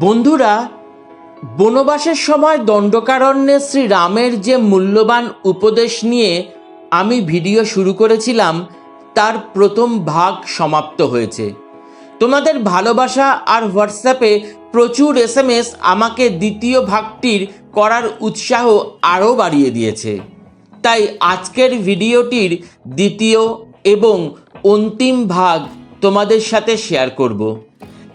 বন্ধুরা, বনবাসের সময় দণ্ডকারণ্যে শ্রী রামের যে মূল্যবান উপদেশ নিয়ে আমি ভিডিও শুরু করেছিলাম, তার প্রথম ভাগ সমাপ্ত হয়েছে। তোমাদের ভালোবাসা আর হোয়াটসঅ্যাপে প্রচুর এস এম এস আমাকে দ্বিতীয় ভাগটির করার উৎসাহ আরও বাড়িয়ে দিয়েছে। তাই আজকের ভিডিওটির দ্বিতীয় এবং অন্তিম ভাগ তোমাদের সাথে শেয়ার করব।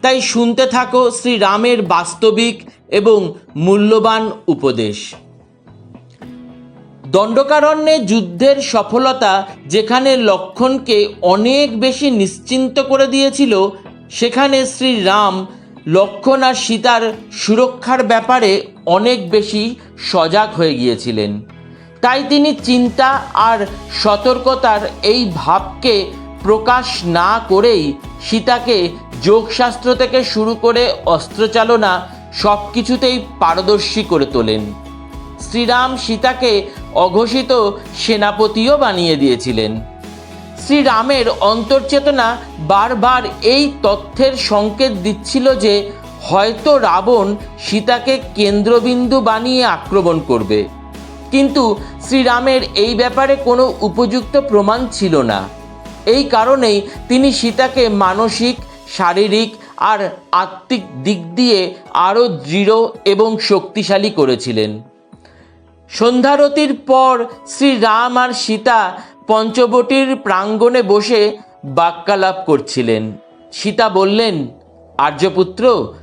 তাই শুনতে থাকো শ্রী রামের বাস্তবিক এবং মূল্যবান উপদেশ। দণ্ডকারণ্যে যুদ্ধের সফলতা যেখানে লক্ষণকে অনেক বেশি নিশ্চিন্ত করে দিয়েছিল, সেখানে শ্রী রাম লক্ষণ আর সীতার সুরক্ষার ব্যাপারে অনেক বেশি সজাগ হয়ে গিয়েছিলেন। তাই তিনি চিন্তা আর সতর্কতার এই ভাবকে প্রকাশ না করেই সীতাকে যোগশাস্ত্র থেকে শুরু করে অস্ত্রচালনা সব কিছুতেই পারদর্শী করে তোলেন। শ্রীরাম সীতাকে অঘোষিত সেনাপতিও বানিয়ে দিয়েছিলেন। শ্রীরামের অন্তর্চেতনা বারবার এই তথ্যের সংকেত দিচ্ছিল যে হয়তো রাবণ সীতাকে কেন্দ্রবিন্দু বানিয়ে আক্রমণ করবে। কিন্তু শ্রীরামের এই ব্যাপারে কোনো উপযুক্ত প্রমাণ ছিল না। এই কারণেই তিনি সীতাকে মানসিক শারীরিক আর আত্মিক দিক দিয়ে আরও দৃঢ় এবং শক্তিশালী করেছিলেন। সন্ধ্যারতির পর শ্রী রাম আর সীতা পঞ্চবটির প্রাঙ্গণে বসে বাক্যালাপ করছিলেন। সীতা বললেন, আর্যপুত্র,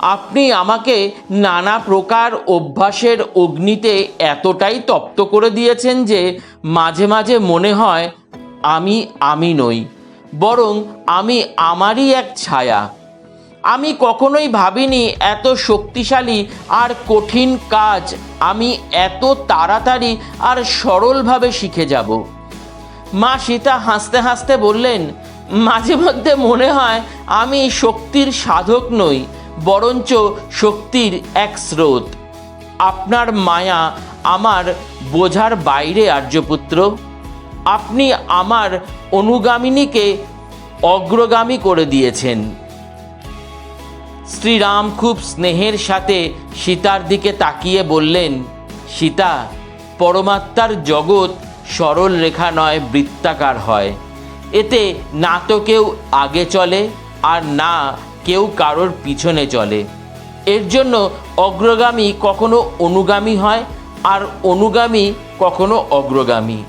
আপনি আমাকে নানা প্রকার অভ্যাসের অগ্নিতে এতটাই তপ্ত করে দিয়েছেন যে মাঝে মাঝে মনে হয় আমি আমি নই। বরং আমি আমারই এক ছায়া। আমি কখনোই ভাবিনি এত শক্তিশালী আর কঠিন কাজ। আমি এত তাড়াতাড়ি আর সরলভাবে শিখে যাব। মা সীতা হাসতে হাসতে বললেন, মাঝে মধ্যে মনে হয় আমি শক্তির সাধক নই, বরঞ্চ শক্তির এক স্রোত। আপনার মায়া আমার বোঝার বাইরে, আর্যপুত্র। আপনি আমার অনুগামিনীকে অগ্রগামী করে দিয়েছেন। শ্রীরাম খুব স্নেহের সাথে সীতার দিকে তাকিয়ে বললেন, সীতা, পরমাত্মার জগৎ সরল রেখা নয়, বৃত্তাকার হয়। এতে না তো কেউ আগে চলে, আর না কেউ কারোর পিছনে চলে। এর জন্য অগ্রগামী কখনো অনুগামী হয়, আর অনুগামী কখনো অগ্রগামী।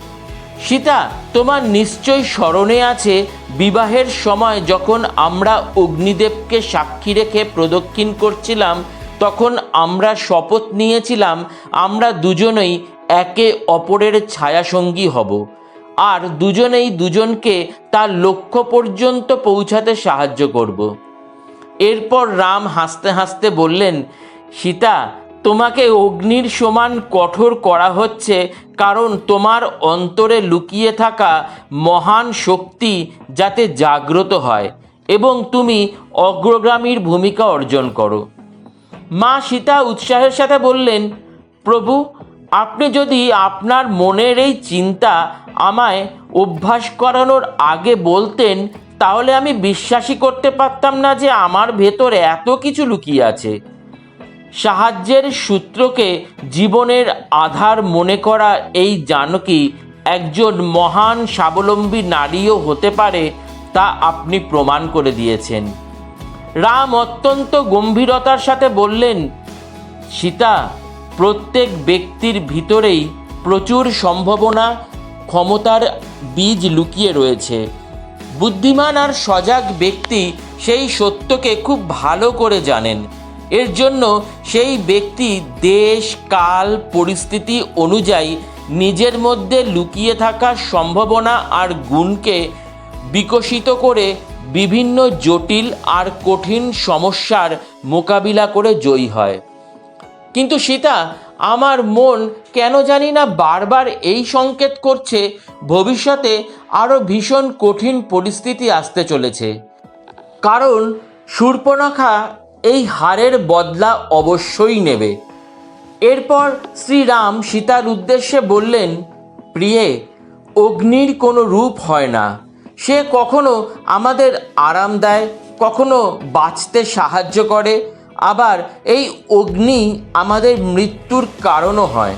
সীতা, তোমার নিশ্চয় স্মরণে আছে বিবাহের সময় যখন আমরা অগ্নিদেবকে সাক্ষী রেখে প্রদক্ষিণ করছিলাম, তখন আমরা শপথ নিয়েছিলাম, আমরা দুজনেই একে অপরের ছায়াসঙ্গী হব। আর দুজনেই দুজনকে তার লক্ষ্য পর্যন্ত পৌঁছাতে সাহায্য করব। এরপর রাম হাসতে হাসতে বললেন, সীতা তোমাকে অগ্নির সমান কঠোর করা হচ্ছে, কারণ তোমার অন্তরে লুকিয়ে থাকা মহান শক্তি যাতে জাগ্রত হয়, এবং তুমি অগ্রগামীর ভূমিকা অর্জন করো। মা সীতা উৎসাহের সাথে বললেন, প্রভু, আপনি যদি আপনার মনের এই চিন্তা আমায় অভ্যাস করানোর আগে বলতেন, তাহলে আমি বিশ্বাসই করতে পারতাম না যে আমার ভেতরে এত কিছু লুকিয়ে আছে। সাহায্যের সূত্রকে জীবনের আধার মনে করা এই জানকী একজন মহান স্বাবলম্বী নারীও হতে পারে তা আপনি প্রমাণ করে দিয়েছেন। রাম অত্যন্ত গম্ভীরতার সাথে বললেন, সীতা, প্রত্যেক ব্যক্তির ভিতরেই প্রচুর সম্ভাবনা, ক্ষমতার বীজ লুকিয়ে রয়েছে। বুদ্ধিমান আর সজাগ ব্যক্তি সেই সত্যকে খুব ভালো করে জানেন। এর জন্য সেই ব্যক্তি দেশ, কাল, পরিস্থিতি অনুযায়ী নিজের মধ্যে লুকিয়ে থাকা সম্ভাবনা আর গুণকে বিকশিত করে বিভিন্ন জটিল আর কঠিন সমস্যার মোকাবিলা করে জয়ী হয়। কিন্তু সীতা, আমার মন কেন জানি না বারবার এই সংকেত করছে, ভবিষ্যতে আরও ভীষণ কঠিন পরিস্থিতি আসতে চলেছে। কারণ শূর্পণখা এই হারের বদলা অবশ্যই নেবে। এরপর শ্রীরাম সীতার উদ্দেশ্যে বললেন, প্রিয়ে, অগ্নির কোনো রূপ হয় না। সে কখনো আমাদের আরাম দেয়, কখনো বাঁচতে সাহায্য করে। আবার এই অগ্নি আমাদের মৃত্যুর কারণও হয়।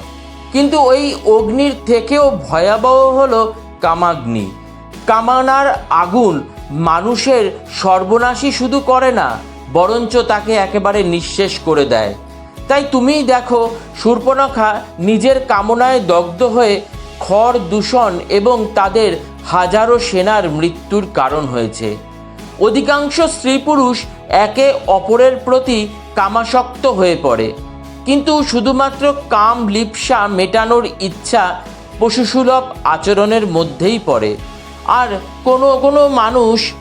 কিন্তু ওই অগ্নির থেকেও ভয়াবহ হলো কামাগ্নি। কামানার আগুন মানুষের সর্বনাশী শুধু করে না বরঞ্চ তাকে একেবারে নিঃশেষ করে দেয়। তাই তুমিই দেখো শূর্পণখা নিজের কামনায় দগ্ধ হয়ে খড় দূষণ এবং তাদের হাজারো সেনার মৃত্যুর কারণ হয়েছে। অধিকাংশ স্ত্রী পুরুষ একে অপরের প্রতি কামাসক্ত হয়ে পড়ে। কিন্তু শুধুমাত্র কাম লিপসা মেটানোর ইচ্ছা পশুসুলভ আচরণের মধ্যেই পড়ে। আর কোনো কোনো মানুষ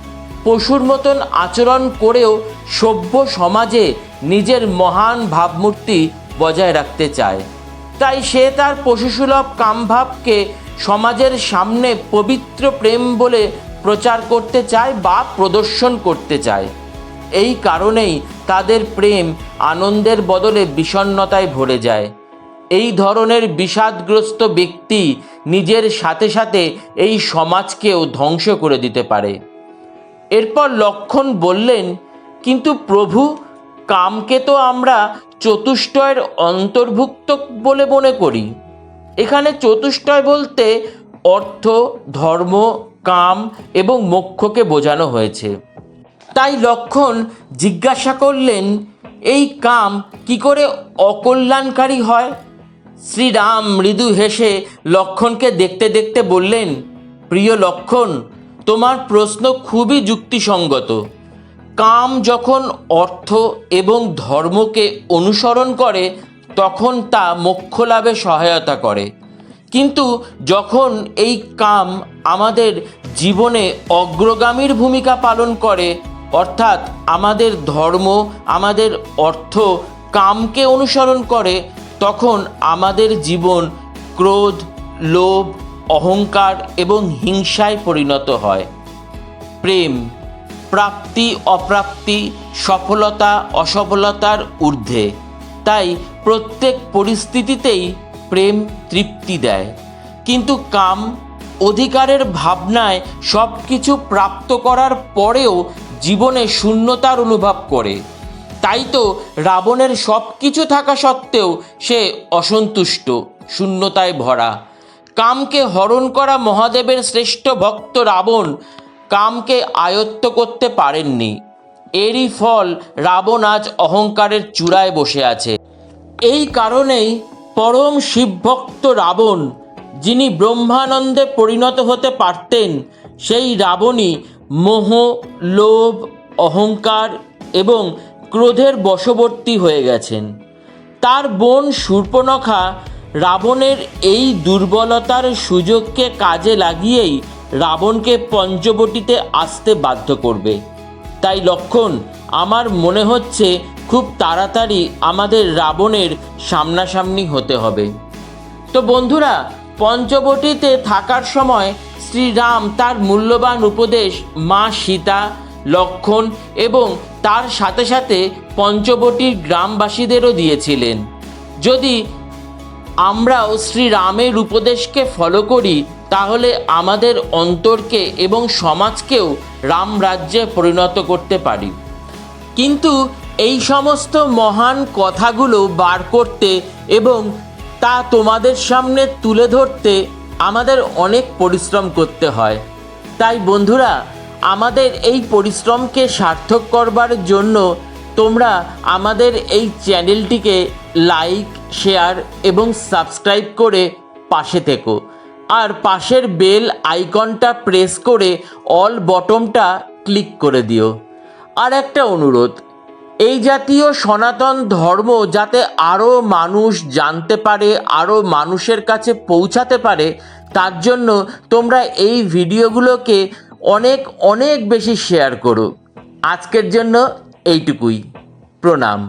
পশুর মতন আচরণ করেও সভ্য সমাজে নিজের মহান ভাবমূর্তি বজায় রাখতে চায়। তাই সে তার পশুসুলভ কামভাবকে সমাজের সামনে পবিত্র প্রেম বলে প্রচার করতে চায় বা প্রদর্শন করতে চায়। এই কারণেই তাদের প্রেম আনন্দের বদলে বিষণ্ণতায় ভরে যায়। এই ধরনের বিষাদগ্রস্ত ব্যক্তি নিজের সাথে সাথে এই সমাজকেও ধ্বংস করে দিতে পারে। এরপর লক্ষণ বললেন, কিন্তু প্রভু, কামকে তো আমরা চতুষ্টয়ের অন্তর্ভুক্ত বলে মনে করি। এখানে চতুষ্টয় বলতে অর্থ, ধর্ম, কাম এবং মোক্ষকে বোঝানো হয়েছে। তাই লক্ষণ জিজ্ঞাসা করলেন, এই কাম কি করে অকল্যাণকারী হয়? শ্রীরাম মৃদু হেসে লক্ষণকে দেখতে দেখতে বললেন, প্রিয় লক্ষণ তোমার প্রশ্ন খুবই যুক্তিসঙ্গত। কাম যখন অর্থ এবং ধর্মকে অনুসরণ করে, তখন তা মোক্ষ লাভে সহায়তা করে। কিন্তু যখন এই কাম আমাদের জীবনে অগ্রগামীর ভূমিকা পালন করে, অর্থাৎ আমাদের ধর্ম, আমাদের অর্থ কামকে অনুসরণ করে, তখন আমাদের জীবন ক্রোধ, লোভ অহংকার এবং হিংসায় পরিণত হয়। প্রেম, প্রাপ্তি, অপ্রাপ্তি, সফলতা, অসফলতার ঊর্ধ্বে। তাই প্রত্যেক পরিস্থিতিতেই প্রেম তৃপ্তি দেয়। কিন্তু কাম, অধিকারের ভাবনায় সব কিছু প্রাপ্ত করার পরেও জীবনে শূন্যতার অনুভব করে। তাই তো রাবণের সব কিছু থাকা সত্ত্বেও সে অসন্তুষ্ট, শূন্যতায় ভরা। কামকে হরণ করা মহাদেবের শ্রেষ্ঠ ভক্ত রাবণ কামকে আয়ত্ত করতে পারেননি। এরই ফল রাবণ আজ অহংকারের চূড়ায় বসে আছে। এই কারণেই পরম শিবভক্ত রাবণ, যিনি ব্রহ্মানন্দে পরিণত হতে পারতেন, সেই রাবণই মোহ, লোভ, অহংকার এবং ক্রোধের বশবর্তী হয়ে গেছেন। তার বোন শূর্পণখা রাবণের এই দুর্বলতার সুযোগকে কাজে লাগিয়েই রাবণকে পঞ্চবটিতে আসতে বাধ্য করবে। তাই লক্ষণ, আমার মনে হচ্ছে খুব তাড়াতাড়ি আমাদের রাবণের সামনাসামনি হতে হবে। তো বন্ধুরা, পঞ্চবটিতে থাকার সময় শ্রীরাম তার মূল্যবান উপদেশ মা সীতা, লক্ষণ এবং তার সাথে সাথে পঞ্চবটির গ্রামবাসীদেরও দিয়েছিলেন। যদি আমরাও শ্রীরামের উপদেশকে ফলো করি, তাহলে আমাদের অন্তরকে এবং সমাজকেও রাম রাজ্যে পরিণত করতে পারি। কিন্তু এই সমস্ত মহান কথাগুলো বার করতে এবং তা তোমাদের সামনে তুলে ধরতে আমাদের অনেক পরিশ্রম করতে হয়। তাই বন্ধুরা, আমাদের এই পরিশ্রমকে সার্থক করবার জন্য তোমরা আমাদের এই চ্যানেলটিকে লাইক, শেয়ার এবং সাবস্ক্রাইব করে পাশে থেকো। আর পাশের বেল আইকনটা প্রেস করে অল বটমটা ক্লিক করে দিও। আর একটা অনুরোধ, এই জাতীয় সনাতন ধর্ম যাতে আরও মানুষ জানতে পারে, আরও মানুষের কাছে পৌঁছাতে পারে, তার জন্য তোমরা এই ভিডিওগুলোকে অনেক অনেক বেশি শেয়ার করো। আজকের জন্য এইটুকুই। প্রণাম।